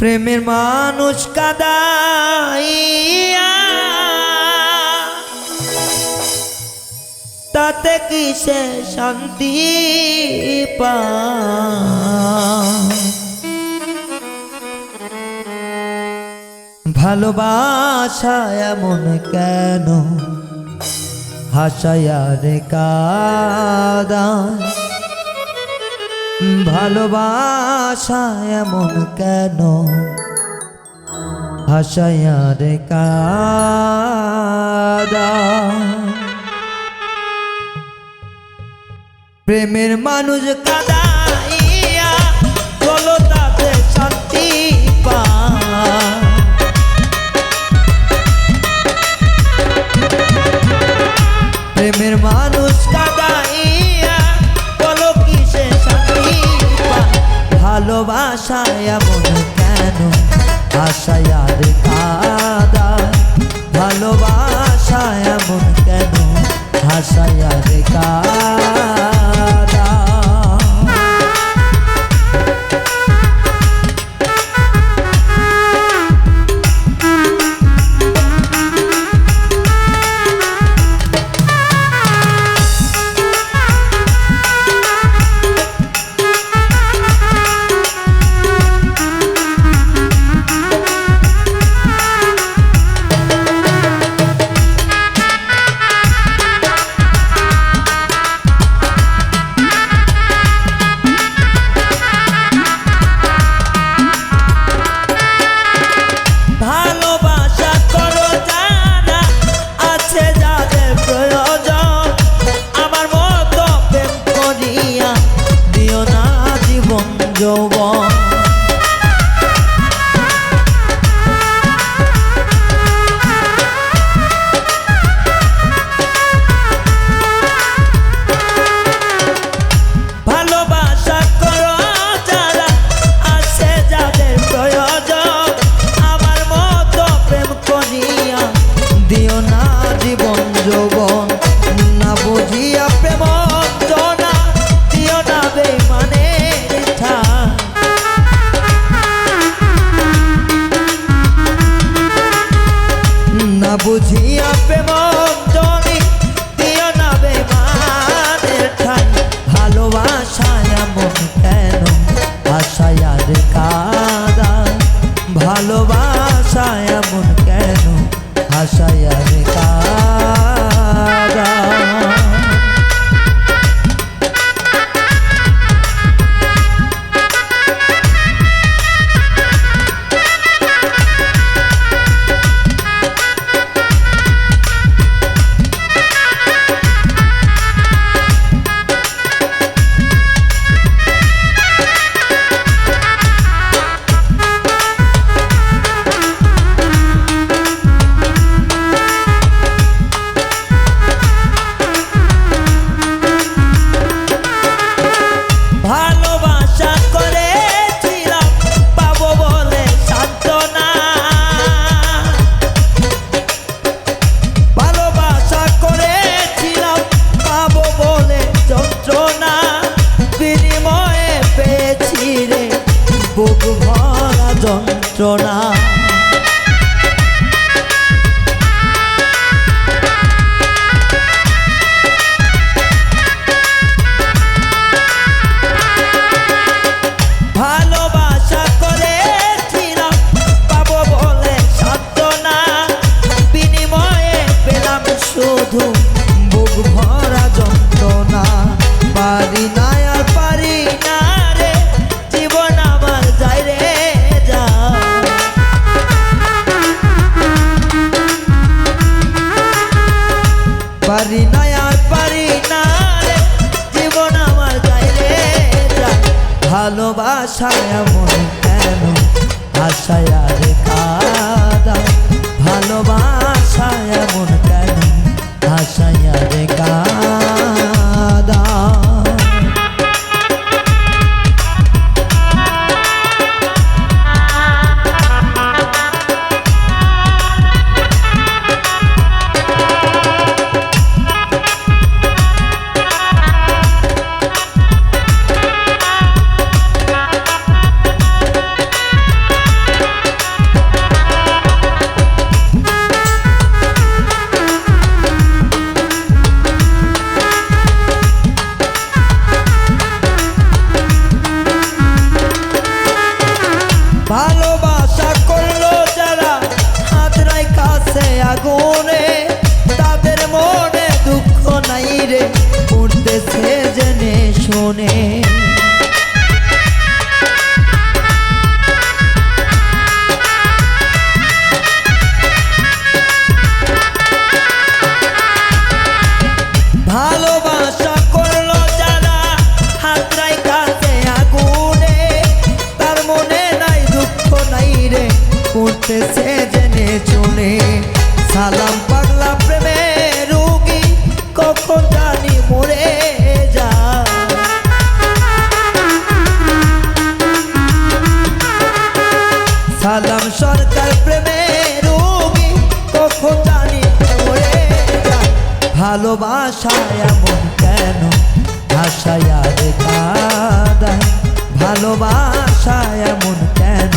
প্রেমের মানুষ কাদাইয়া। তাতে কিসে শান্তি পা? ভালোবাসা এমন কেন? হাসায়া রে কাদায় ভালোবাসা এমন কেন? হাসায়া রে কাদা। প্রেমের মানুষ কাদাইয়া বলো তাতে শান্তি পা প্রেমের মানুষ কাদাইয়া ভালোবাসায় এমন কেন? আশায় আর কাদা ভালোবাসায় ভালোবাসায় যন্ত্রণা পারি না জীবন আমার যাই রে ভালোবাসা এমন কেন? আশায় কাদা। ভালোবাসা এমন আগুনে তাদের মনে দুঃখ নাই রে উঠতেছে জেনে শোনে। মনে করতেছে জেনে শুনে। সালাম পাগলা প্রেমে রুগী কখন জানি মরে যা সালাম সরকার প্রেমে রোগী কখন জানি মরে যায়। ভালোবাসায় এমন কেন ভাষায় ভালোবাসায় এমন কেন